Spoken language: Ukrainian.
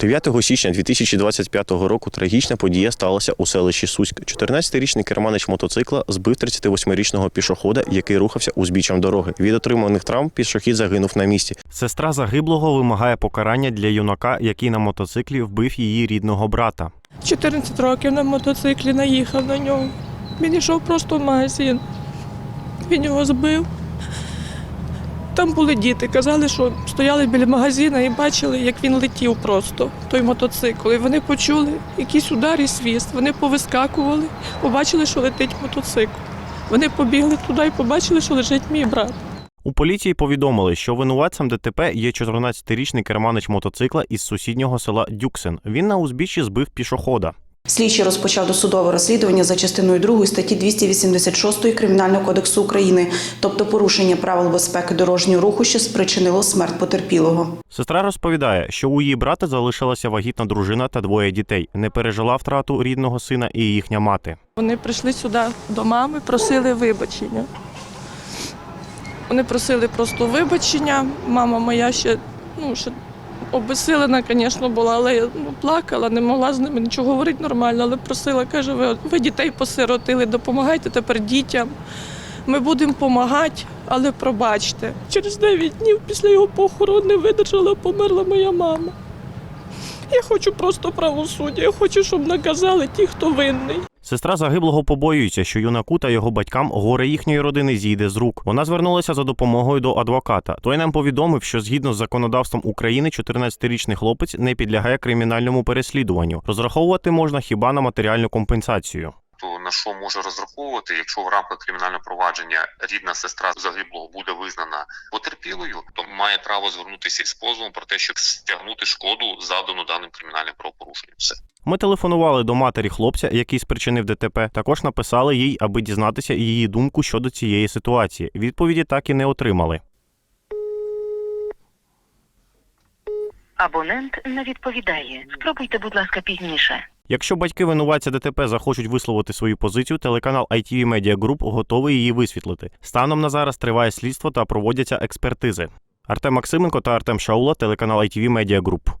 9 січня 2025 року трагічна подія сталася у селищі Суськ. 14-річний керманич мотоцикла збив 38-річного пішохода, який рухався узбіччям дороги. Від отриманих травм пішохід загинув на місці. Сестра загиблого вимагає покарання для юнака, який на мотоциклі вбив її рідного брата. 14 років на мотоциклі наїхав на нього. Він йшов просто в магазин. Він його збив. Там були діти, казали, що стояли біля магазина і бачили, як він летів просто, той мотоцикл. І вони почули якийсь удар і свіст. Вони повискакували, побачили, що летить мотоцикл. Вони побігли туди і побачили, що лежить мій брат. У поліції повідомили, що винуватцем ДТП є 14-річний керманич мотоцикла із сусіднього села Дюксен. Він на узбіччі збив пішохода. Слідчий розпочав досудове розслідування за частиною 2 статті 286 Кримінального кодексу України, тобто порушення правил безпеки дорожнього руху, що спричинило смерть потерпілого. Сестра розповідає, що у її брата залишилася вагітна дружина та двоє дітей. Не пережила втрату рідного сина і їхня мати. Вони прийшли сюди до мами, просили вибачення. Вони просили просто вибачення. Мама моя ще, ну, ще обесилена, звісно, була, але я ну, плакала, не могла з ними нічого говорити нормально, але просила, каже, ви, ви дітей посиротили, допомагайте тепер дітям. Ми будемо допомагати, але пробачте. Через 9 днів після його похорону не видержала, померла моя мама. Я хочу просто правосуддя, я хочу, щоб наказали ті, хто винний. Сестра загиблого побоюється, що юнаку та його батькам горе їхньої родини зійде з рук. Вона звернулася за допомогою до адвоката. Той нам повідомив, що згідно з законодавством України 14-річний хлопець не підлягає кримінальному переслідуванню. Розраховувати можна хіба на матеріальну компенсацію. На що може розраховувати, якщо в рамках кримінального провадження рідна сестра загиблого буде визнана потерпілою, то має право звернутися із позовом про те, щоб стягнути шкоду завдану даним кримінальним правопорушенням. Все. Ми телефонували до матері хлопця, який спричинив ДТП. Також написали їй, аби дізнатися її думку щодо цієї ситуації. Відповіді так і не отримали. Абонент не відповідає. Спробуйте, будь ласка, пізніше. Якщо батьки винуватця ДТП захочуть висловити свою позицію, телеканал ITV Media Group готовий її висвітлити. Станом на зараз триває слідство та проводяться експертизи. Артем Максименко та Артем Шаула, телеканал ITV Media Group.